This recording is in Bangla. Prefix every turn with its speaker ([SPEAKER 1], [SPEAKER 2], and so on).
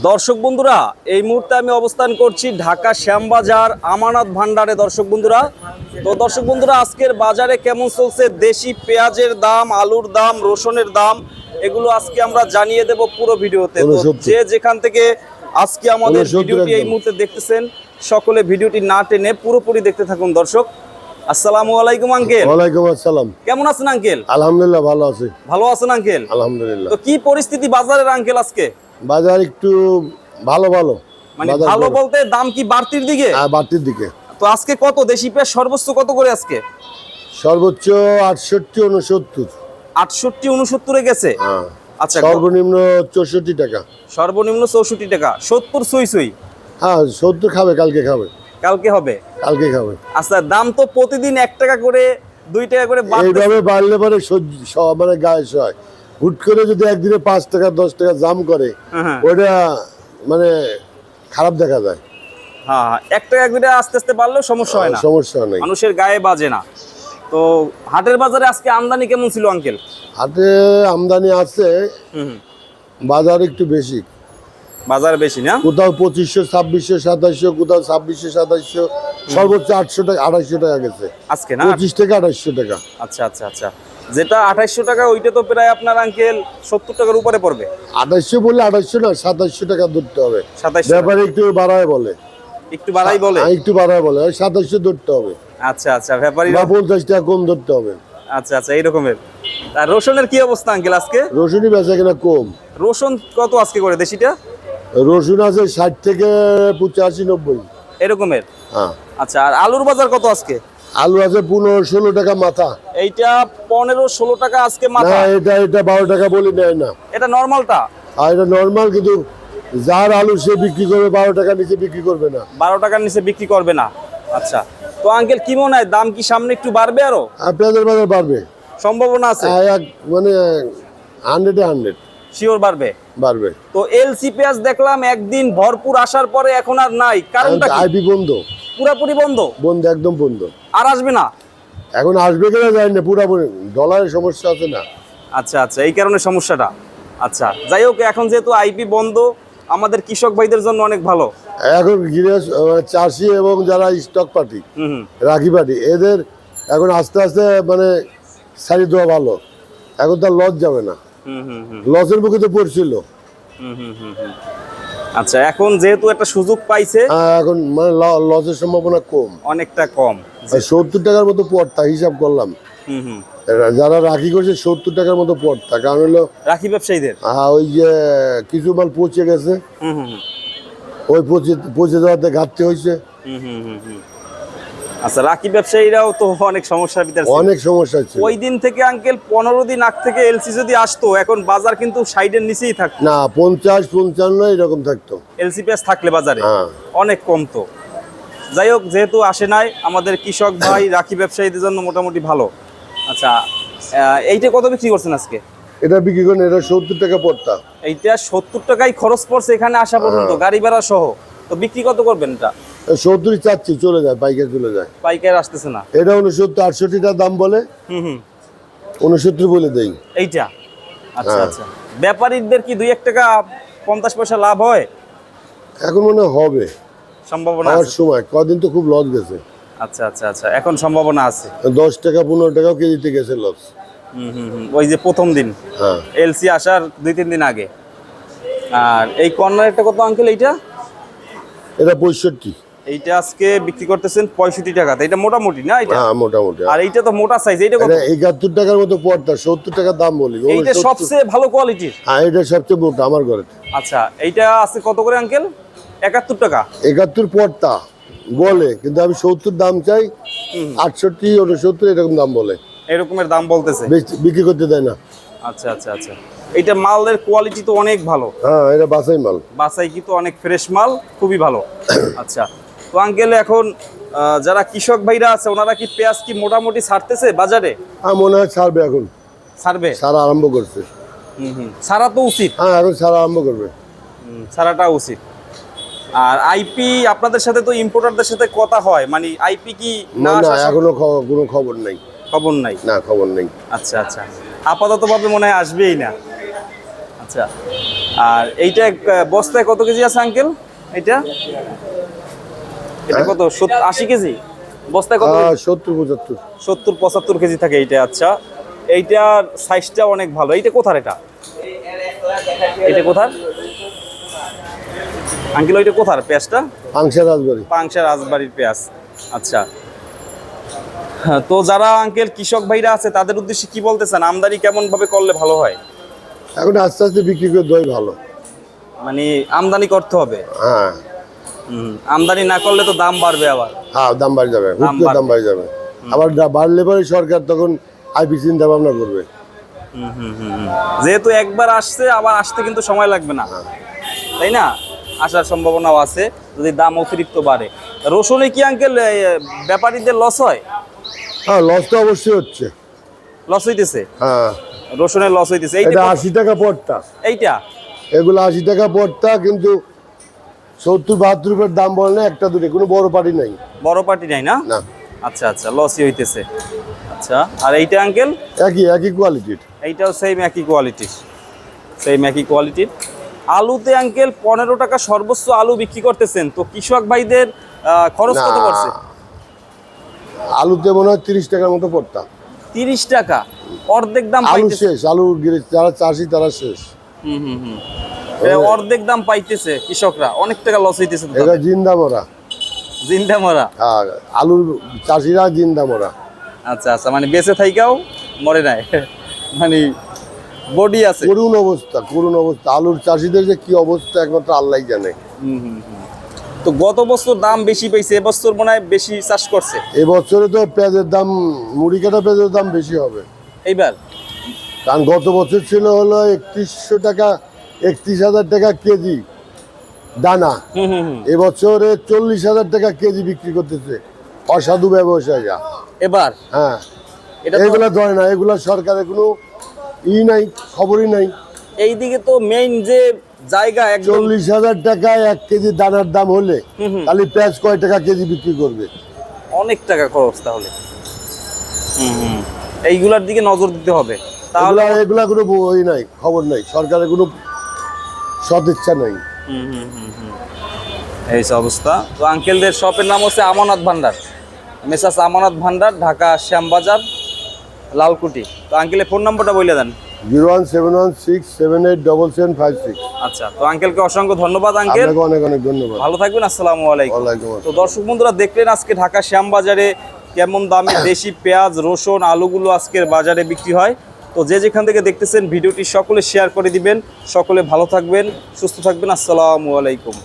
[SPEAKER 1] দর্শক বন্ধুরা এই মুহূর্তে আমি অবস্থান করছি ঢাকা শ্যামবাজার আমানত ভান্ডারে দর্শক বন্ধুরা। তো দর্শক বন্ধুরা আজকের বাজারে কেমন চলছে? দেশি পেঁয়াজের দাম আলুর দাম রসুনের দাম এগুলো আজকে আমরা জানিয়ে দেব পুরো ভিডিওতে। যে যেখান থেকে আজকে আমাদের ভিডিওটি এই মুহূর্তে দেখতেছেন সকলে ভিডিওটি না টেনে পুরোপুরি দেখতে থাকুন দর্শক। আসসালামু আলাইকুম আঙ্কেল।
[SPEAKER 2] ওয়ালাইকুম আসসালাম।
[SPEAKER 1] কেমন আছেন আঙ্কেল?
[SPEAKER 2] আলহামদুলিল্লাহ ভালো আছি।
[SPEAKER 1] ভালো আছেন আঙ্কেল?
[SPEAKER 2] আলহামদুলিল্লাহ।
[SPEAKER 1] তো কি পরিস্থিতি বাজারের আঙ্কেল আজকে?
[SPEAKER 2] বাজার একটু ভালো ভালো।
[SPEAKER 1] মানে ভালো। বলতে দাম কি বাড়তির দিকে?
[SPEAKER 2] হ্যাঁ, বাড়তির দিকে।
[SPEAKER 1] তো আজকে কত? দেশি পেঁয়াজ সর্বোচ্চ কত করে আজকে?
[SPEAKER 2] সর্বোচ্চ আটষট্টি উনসত্তর।
[SPEAKER 1] আটষট্টি উনসত্তরে গেছে?
[SPEAKER 2] হ্যাঁ।
[SPEAKER 1] আচ্ছা
[SPEAKER 2] সর্বনিম্ন চৌষট্টি টাকা।
[SPEAKER 1] সর্বনিম্ন চৌষট্টি টাকা। সত্তর সুই সুই?
[SPEAKER 2] হ্যাঁ সত্তর খাবে কালকে খাবে।
[SPEAKER 1] কালকে হবে?
[SPEAKER 2] কালকে খাবে।
[SPEAKER 1] আচ্ছা দাম তো প্রতিদিন এক টাকা করে দুই টাকা করে।
[SPEAKER 2] এইভাবে বাড়লে পরে মানে গায়ে সয়। হুট করে যদি একদিনে পাঁচ টাকা দশ টাকা জাম করে
[SPEAKER 1] হ্যাঁ, হ্যাঁ।
[SPEAKER 2] ওইটা মানে খারাপ দেখা যায়।
[SPEAKER 1] হ্যাঁ এক টাকা করে আস্তে আস্তে বাড়লেও সমস্যা না।
[SPEAKER 2] সমস্যা নেই।
[SPEAKER 1] মানুষের গায়ে বাজে না। তো হাটের বাজারে আজকে আমদানি কেমন ছিল আঙ্কেল?
[SPEAKER 2] হাটে আমদানি আছে বাজার একটু বেশি।
[SPEAKER 1] বাজার বেশি না?
[SPEAKER 2] কোথাও পঁচিশশো ছাব্বিশশো সাতাশশো কোথাও ছাব্বিশশো সাতাশশো সর্বোচ্চ আটশো টাকা আড়াইশো টাকা গেছে।
[SPEAKER 1] আজকে না?
[SPEAKER 2] পঁচিশ থেকে আড়াইশো টাকা।
[SPEAKER 1] আচ্ছা আচ্ছা আচ্ছা। যেটা আঠাইশশো টাকা ওইটা তো প্রায় আপনার আঙ্কেল সত্তর টাকার উপরে পড়বে।
[SPEAKER 2] আড়াইশো বললে আড়াইশো না সাতাশশো টাকা ধরতে হবে।
[SPEAKER 1] সাতাইশ
[SPEAKER 2] ব্যাপারে একটু বাড়ায় বলে।
[SPEAKER 1] একটু বাড়াই বলে?
[SPEAKER 2] একটু বাড়ায় বলে ওই সাতাশশো ধরতে হবে।
[SPEAKER 1] আচ্ছা আচ্ছা ব্যাপারী
[SPEAKER 2] বা পঞ্চাশ টাকা কম ধরতে হবে।
[SPEAKER 1] আচ্ছা আচ্ছা এই রকমের আর রসুনের কি অবস্থা আঙ্কেল আজকে?
[SPEAKER 2] রসুনই বেচা কিনা কম।
[SPEAKER 1] রসুন কত আজকে করে দেশিটা?
[SPEAKER 2] রসুন আছে ষাট থেকে পঁচাশি নব্বই।
[SPEAKER 1] এরকমের?
[SPEAKER 2] হ্যাঁ।
[SPEAKER 1] আচ্ছা আর আলুর বাজার কত আজকে?
[SPEAKER 2] আলু আছে পনেরো ষোলো টাকা মাথা।
[SPEAKER 1] এইটা পনেরো ষোলো টাকা আজকে মাথা।
[SPEAKER 2] এটা এটা বারো টাকা বলে নেয় না।
[SPEAKER 1] এটা নর্মালটা
[SPEAKER 2] আর এটা নর্মাল কিন্তু যার আলু সে বিক্রি করবে বারো টাকা নিচে বিক্রি করবে না।
[SPEAKER 1] বারো টাকার নিচে বিক্রি করবে না। আচ্ছা। তো আঙ্কেল কি মনে হয় দাম কি সামনে একটু বাড়বে
[SPEAKER 2] আরও? পেঁয়াজের বাজার বাড়বে।
[SPEAKER 1] সম্ভাবনা আছে?
[SPEAKER 2] এক মানে হান্ড্রেডে হান্ড্রেড
[SPEAKER 1] শিওর বাড়বে?
[SPEAKER 2] বাড়বে।
[SPEAKER 1] তো এলসি পেঁয়াজ দেখলাম একদিন ভরপুর আসার পরে এখন আর নাই। কারণটা কি?
[SPEAKER 2] আইপি বন্ধ।
[SPEAKER 1] পুরাপুরি বন্ধ?
[SPEAKER 2] বন্ধ একদম বন্ধ।
[SPEAKER 1] আর আসবে না?
[SPEAKER 2] এখন আসবে কিনা জানি না পুরাপুরি। ডলারের সমস্যা আছে না।
[SPEAKER 1] আচ্ছা আচ্ছা এই কারণে সমস্যাটা। আচ্ছা যাই হোক এখন যেহেতু আইপি বন্ধ আমাদের কৃষক ভাইদের জন্য অনেক ভালো।
[SPEAKER 2] এখন গৃহ চাষি এবং যারা স্টক পার্টি রাখি পার্টি এদের এখন আস্তে আস্তে মানে সারি দেওয়া ভালো। এখন তার লস যাবে না। লসের মুখে তো পড়ছিল।
[SPEAKER 1] আচ্ছা এখন যেহেতু একটা সুযোগ পাইছে
[SPEAKER 2] এখন মানে লসের সম্ভাবনা কম।
[SPEAKER 1] অনেকটা কম।
[SPEAKER 2] সত্তর টাকার মতো পড়তা হিসাব করলাম।
[SPEAKER 1] হুম হুম।
[SPEAKER 2] যারা রাখি করছে সত্তর টাকার মতো পড়তা কারণ হলো
[SPEAKER 1] রাখি ব্যবসায়ীদের?
[SPEAKER 2] হ্যাঁ ওই যে কিছু মাল পচে গেছে। ওই পচে পচে যাওয়াতে ঘাটতি হয়েছে।
[SPEAKER 1] হুম হুম হুম হুম। আচ্ছা রাখি ব্যবসায়ীরাও তো অনেক সমস্যার ভিতরে
[SPEAKER 2] অনেক সমস্যা ছিল।
[SPEAKER 1] ওই দিন থেকে আঙ্কেল পনেরো দিন আগ থেকে এলসি যদি আসতো এখন বাজার কিন্তু সাইডের নিচেই থাকতো।
[SPEAKER 2] না পঞ্চাশ পঞ্চান্ন এরকম থাকতো।
[SPEAKER 1] এলসি পেঁয়াজ থাকলে বাজারে।
[SPEAKER 2] হ্যাঁ।
[SPEAKER 1] অনেক কমতো যাই হোক যেহেতু আসে নাই আমাদের কৃষক ভাই রাখি ব্যবসায়ীদের জন্য মোটামুটি ভালো। আচ্ছা এইটা কত বিক্রি করছেন আজকে?
[SPEAKER 2] এটা বিক্রি করেন এটা সত্তর টাকা পড়তা।
[SPEAKER 1] এইটা সত্তর টাকাই খরচ পড়ছে এখানে আসা পর্যন্ত গাড়ি ভাড়া সহ। তো বিক্রি কত করবেন এটা?
[SPEAKER 2] সত্তরই চাচ্ছি চলে যায় পাইকার চলে যায়।
[SPEAKER 1] পাইকার আসতেছে না?
[SPEAKER 2] এটা উনসত্তর আটষট্টি টাকা দাম বলে।
[SPEAKER 1] হুম হুম।
[SPEAKER 2] উনসত্তর বলে দেই।
[SPEAKER 1] এইটা? আচ্ছা
[SPEAKER 2] হ্যাঁ।
[SPEAKER 1] আচ্ছা। ব্যাপারীদের কি দুই এক টাকা পঞ্চাশ পয়সা লাভ হয়?
[SPEAKER 2] এখন মনে হবে।
[SPEAKER 1] সম্ভাবনা
[SPEAKER 2] হওয়ার সময় কদিন তো খুব লস গেছে।
[SPEAKER 1] আচ্ছা আচ্ছা আচ্ছা। এখন সম্ভাবনা আছে।
[SPEAKER 2] দশ টাকা পনেরো টাকাও কেজিতে গেছে লস
[SPEAKER 1] হুম হুম হুম। ওই যে প্রথম দিন।
[SPEAKER 2] হ্যাঁ।
[SPEAKER 1] এলসি আসার দুই তিন দিন আগে। আর এই কর্নারেরটা কত আঙ্কেল এইটা?
[SPEAKER 2] এটা পঁয়ষট্টি।
[SPEAKER 1] এইটা আজকে বিক্রি করতেছেন পঁয়ষট্টি টাকা। এটা মোটামুটি না এটা?
[SPEAKER 2] হ্যাঁ মোটামুটি।
[SPEAKER 1] আর এইটা তো মোটা সাইজ এইটা কত?
[SPEAKER 2] এটা একাত্তর টাকার মতো পড়তা সত্তর টাকার দাম বলি।
[SPEAKER 1] এইটা সবচেয়ে ভালো কোয়ালিটির
[SPEAKER 2] হ্যাঁ এটা সবচেয়ে মোটা আমার ঘরে।
[SPEAKER 1] আচ্ছা এইটা আছে কত করে আঙ্কেল একাত্তর টাকা।
[SPEAKER 2] একাত্তর পড়তা বলে। কিন্তু আমি সত্তর দাম চাই আটষট্টি উনসত্তর এরকম দাম বলে।
[SPEAKER 1] এরকমের দাম বলতেছে।
[SPEAKER 2] বিক্রি করতে দেয় না।
[SPEAKER 1] আচ্ছা আচ্ছা আচ্ছা। এইটা মালের কোয়ালিটি তো অনেক ভালো।
[SPEAKER 2] হ্যাঁ এটা বাসাই মাল।
[SPEAKER 1] বাসাই কিন্তু অনেক ফ্রেশ মাল খুবই ভালো। আচ্ছা তো আঙ্কেল এখন যারা কৃষক ভাইরা আছে ওনারা কি পেঁয়াজ কি মোটামুটি ছাড়তেছে বাজারে?
[SPEAKER 2] হ্যাঁ মনে হয় ছাড়বে এখন।
[SPEAKER 1] ছাড়বে?
[SPEAKER 2] সারা আরম্ভ করছে।
[SPEAKER 1] হুম হুম। ছাড়া তো উচিত।
[SPEAKER 2] হ্যাঁ এখন সারা আরম্ভ করবে।
[SPEAKER 1] ছাড়াটা উচিত। আর আইপি আপনাদের সাথে তো ইম্পোর্টারদের সাথে কথা হয়। মানে আইপি কি না
[SPEAKER 2] না এখনও কোনো খবর নেই।
[SPEAKER 1] খবর নাই?
[SPEAKER 2] না খবর নেই।
[SPEAKER 1] আচ্ছা আচ্ছা। আপাতত ভাবে মনে হয় আসবেই না। আচ্ছা। আর এইটা বস্তায় কত কেজি আছে আঙ্কেল এইটা? এটা
[SPEAKER 2] হ্যাঁ?
[SPEAKER 1] কত? আশি কেজি? বস্তায় কত?
[SPEAKER 2] সত্তর পঁচাত্তর।
[SPEAKER 1] সত্তর পঁচাত্তর কেজি থাকে এইটা আচ্ছা। এইটার সাইজটা অনেক ভালো। এইটা কোথার এটা? এটা কোথার? আঙ্কেল ওইটা কোথার পেঁয়াজটা?
[SPEAKER 2] পাংশা রাজবাড়ি।
[SPEAKER 1] পাংশা রাজবাড়ির পেঁয়াজ। আচ্ছা। হ্যাঁ, তো যারা আঙ্কেল কৃষক ভাইরা আছে তাদের উদ্দেশ্যে কি বলতেছেন? আমদানি কেমন ভাবে করলে ভালো হয়?
[SPEAKER 2] এখন আস্তে আস্তে বিক্রি করে দই ভালো।
[SPEAKER 1] মানে আমদানি করতে হবে?
[SPEAKER 2] হ্যাঁ।
[SPEAKER 1] আমদানি না করলে তো দাম বাড়বে আবার।
[SPEAKER 2] হ্যাঁ দাম বাড়ে যাবে। হুট করে দাম বাড়ে যাবে। আবার বাড়লে পরে সরকার তখন আইপি চিন্তা ভাবনা করবে।
[SPEAKER 1] হুম, হুম, হুম, হুম। যেহেতু একবার আসছে আবার আসতে কিন্তু সময় লাগবে না। তাই না? আসার সম্ভাবনাও আছে যদি দাম অতিরিক্ত বাড়ে। রসুনে কি আঙ্কেল ব্যাপারীদের লস হয়?
[SPEAKER 2] হ্যাঁ লস তো অবশ্যই হচ্ছে।
[SPEAKER 1] লস হইতেছে?
[SPEAKER 2] হ্যাঁ।
[SPEAKER 1] রসুনের লস হইতেছে। এইটা
[SPEAKER 2] আশি টাকা পড়তা।
[SPEAKER 1] এইটা?
[SPEAKER 2] এগুলো আশি টাকা পড়তা কিন্তু সত্তর বাহাত্তর রুপের দাম বলে না একটা দুটো কোনো বড় পার্টি নাই।
[SPEAKER 1] বড় পার্টি নাই না?
[SPEAKER 2] না।
[SPEAKER 1] আচ্ছা আচ্ছা লসই হইতেছে। আচ্ছা আর এইটা আঙ্কেল
[SPEAKER 2] একই একই কোয়ালিটির
[SPEAKER 1] এইটাও সেম একই কোয়ালিটির সেম একই কোয়ালিটির আলুতে আঙ্কেল পনেরো টাকা সর্বোচ্চ আলু বিক্রি করতেছেন তো কৃষক ভাইদের খরচ কত। পড়ছে?
[SPEAKER 2] আলুতে মনে হয় তিরিশ টাকার মতো পড়তা।
[SPEAKER 1] তিরিশ টাকা। অর্ধেক দাম
[SPEAKER 2] আলু শেষ আলু যারা চাষি তারা শেষ।
[SPEAKER 1] হুম হুম হুম। অর্ধেক দাম পাইতেছে কৃষকরা। অনেক টাকা লস হইতেছে
[SPEAKER 2] এটা জিন্দা মরা।
[SPEAKER 1] জিন্দা মরা?
[SPEAKER 2] আর আলুর চাষিরা জিন্দা মরা।
[SPEAKER 1] আচ্ছা আচ্ছা মানে বেঁচে থাইকাও মরে নাই। মানে বডি আছে।
[SPEAKER 2] করুণ অবস্থা করুণ অবস্থা। আলুর চাষিদের যে কি অবস্থা একমাত্র আল্লাহ জানে।
[SPEAKER 1] হুম, হুম, হুম। তো গত বছর দাম বেশি পাইছে এবছর মনে হয় বেশি চাষ করছে।
[SPEAKER 2] এবছরে তো পেঁয়াজের দাম মুড়ি কাটা পেঁয়াজের দাম বেশি হবে।
[SPEAKER 1] এইবার?
[SPEAKER 2] কারণ গত বছর ছিল হলো একত্রিশশো টাকা একত্রিশ হাজার টাকা কেজি দানা।
[SPEAKER 1] হুম হুম হুম।
[SPEAKER 2] এবছরে চল্লিশ হাজার টাকা কেজি বিক্রি করতেছে অসাধু ব্যবসায়ীরা।
[SPEAKER 1] এবার?
[SPEAKER 2] হ্যাঁ। এগুলা ধরে না এগুলা সরকারের কোনো ই নাই খবরই নাই।
[SPEAKER 1] এইদিকে তো মেইন যে জায়গা
[SPEAKER 2] চল্লিশ হাজার টাকায় এক কেজি দানার দাম হলে। তাহলে পেঁয়াজ কয় টাকা কেজি বিক্রি করবে?
[SPEAKER 1] অনেক টাকা খরচ তাহলে। এইগুলার দিকে নজর দিতে হবে। তাহলে
[SPEAKER 2] এগুলা এগুলা কোনো বই নাই খবর নাই। সরকারের কোনো সদিচ্ছা নাই।
[SPEAKER 1] হুম হুম হুম হুম। এই অবস্থা। তো আঙ্কেলদের শপের নাম হচ্ছে আমানত ভান্ডার। মেসাস আমানত ভান্ডার ঢাকা শ্যামবাজার লালকুটি তো আঙ্কেলের ফোন নাম্বারটা বলে দেন।
[SPEAKER 2] Zero one seven one six seven eight double seven five six.
[SPEAKER 1] আচ্ছা তো আঙ্কেলকে অসংখ্য ধন্যবাদ আঙ্কেল।
[SPEAKER 2] অনেক অনেক ধন্যবাদ।
[SPEAKER 1] ভালো থাকবেন আসসালামু আলাইকুম।
[SPEAKER 2] আসসালাম।
[SPEAKER 1] তো দর্শক বন্ধুরা দেখলেন আজকে ঢাকা শ্যামবাজারে কেমন দামে দেশি পেঁয়াজ রসুন আলুগুলো আজকের বাজারে বিক্রি হয়। তো যে যেখান থেকে দেখতেছেন, ভিডিওটি সকলে শেয়ার করে দিবেন। সকলে ভালো থাকবেন, সুস্থ থাকবেন। আসসালামু আলাইকুম।